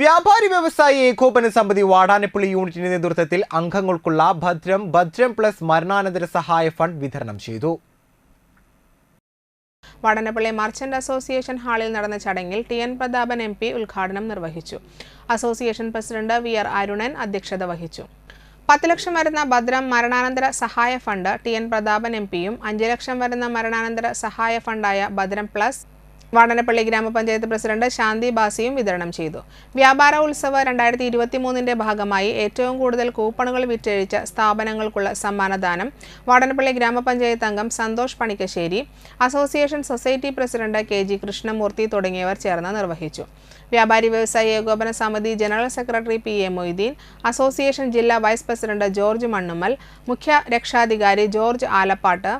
വ്യാപാരി വ്യവസായി ഏകോപന സമിതി വാടാനപ്പള്ളി യൂണിറ്റിന്റെ നേതൃത്വത്തിൽ അംഗങ്ങൾക്കുള്ള ഭദ്രം ഭദ്രം പ്ലസ് മരണാനന്തര സഹായ ഫണ്ട് വിതരണം ചെയ്തു. വടനപ്പള്ളി മർച്ചന്റ് അസോസിയേഷൻ ഹാളിൽ നടന്ന ചടങ്ങിൽ T N Prathapan M P ഉദ്ഘാടനം നിർവഹിച്ചു. Association president V R Arunan അധ്യക്ഷത വഹിച്ചു. പത്ത് ലക്ഷം വരുന്ന ഭദ്രം മരണാനന്തര സഹായ fund T N Prathapan M പിയും അഞ്ച് ലക്ഷം വരുന്ന മരണാനന്തര സഹായ ഫണ്ടായ ഭദ്രം പ്ലസ് വാടനപ്പള്ളി ഗ്രാമപഞ്ചായത്ത് പ്രസിഡന്റ് ശാന്തി ബാസിയും വിതരണം ചെയ്തു. വ്യാപാര ഉത്സവ രണ്ടായിരത്തി ഇരുപത്തി മൂന്നിന്റെ ഭാഗമായി ഏറ്റവും കൂടുതൽ കൂപ്പണുകൾ വിറ്റഴിച്ച സ്ഥാപനങ്ങൾക്കുള്ള സമ്മാനദാനം വാടനപ്പള്ളി ഗ്രാമപഞ്ചായത്ത് അംഗം Santhosh Panikkassery association society president K G Krishnamoorthy തുടങ്ങിയവർ ചേർന്ന് നിർവഹിച്ചു. വ്യാപാരി വ്യവസായി ഏകോപന സമിതി general secretary P A Moideen association ജില്ലാ വൈസ് പ്രസിഡന്റ് ജോർജ് മണ്ണുമ്മൽ മുഖ്യ രക്ഷാധികാരി ജോർജ് ആലപ്പാട്ട്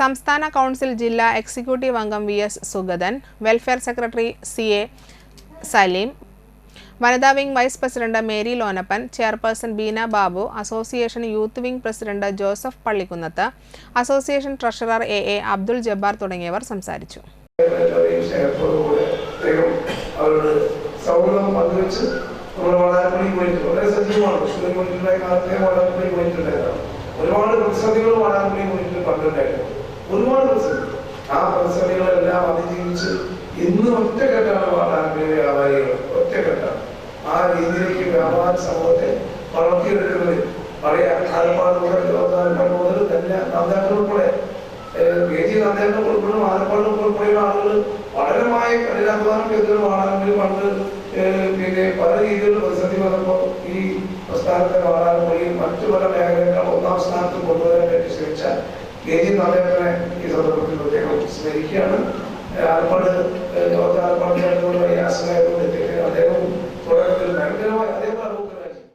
സംസ്ഥാന കൗൺസിൽ ജില്ലാ എക്സിക്യൂട്ടീവ് അംഗം V S Sugathan welfare secretary C A Saleem വനിതാ wing vice president Mary Lonappan chairperson Beena Babu association youth wing president Joseph Pallikkunnath association treasurer A A Abdul Jabbar തുടങ്ങിയവർ സംസാരിച്ചു. ഒരുപാട് പ്രതിസന്ധികൾ വാടാൻ പോയിട്ട് പണ്ടുണ്ടായിരുന്നു. ഒരുപാട് പ്രതിസന്ധി ആ പ്രതിസന്ധികളെല്ലാം അതിജീവിച്ച് ഇന്ന് ഒറ്റക്കെട്ടാണ് വാടാനപ്പള്ളി വ്യാപാരികൾ ഒറ്റക്കെട്ടാണ്. ആ രീതിയിലേക്ക് വ്യാപാര സമൂഹത്തെ വളർത്തിയെടുക്കുന്നതിൽ പഴയ ആലപ്പാട് മുതൽ തന്നെ നന്ദാക്കൾ ഉൾപ്പെടെ നന്ദേണ്ട ഉൾപ്പെടെ ആലപ്പാട് ഉൾപ്പെടെയുള്ള ആളുകൾ വളരമായ കഠിനാധ്വാനം ചെയ്തവരാണെങ്കിൽ പണ്ട് ഏഹ് പിന്നെ പല രീതിയിലുള്ള പ്രതിസന്ധി വന്നപ്പോൾ ഈ പ്രസ്ഥാനത്തെ വാടാനപ്പള്ളിയിൽ മറ്റു പല മേഖലകൾ ഒന്നാം സ്ഥാനത്ത് കൊണ്ടുവരാൻ കെ ജി നാരായണനെ ഈ സന്ദർഭത്തിൽ പ്രത്യേകം സ്മരിക്കുകയാണ്. ആലപ്പാട് നോർത്ത് ആലപ്പാട് ആയതുകൊണ്ട് പ്രയാസമായതുകൊണ്ട്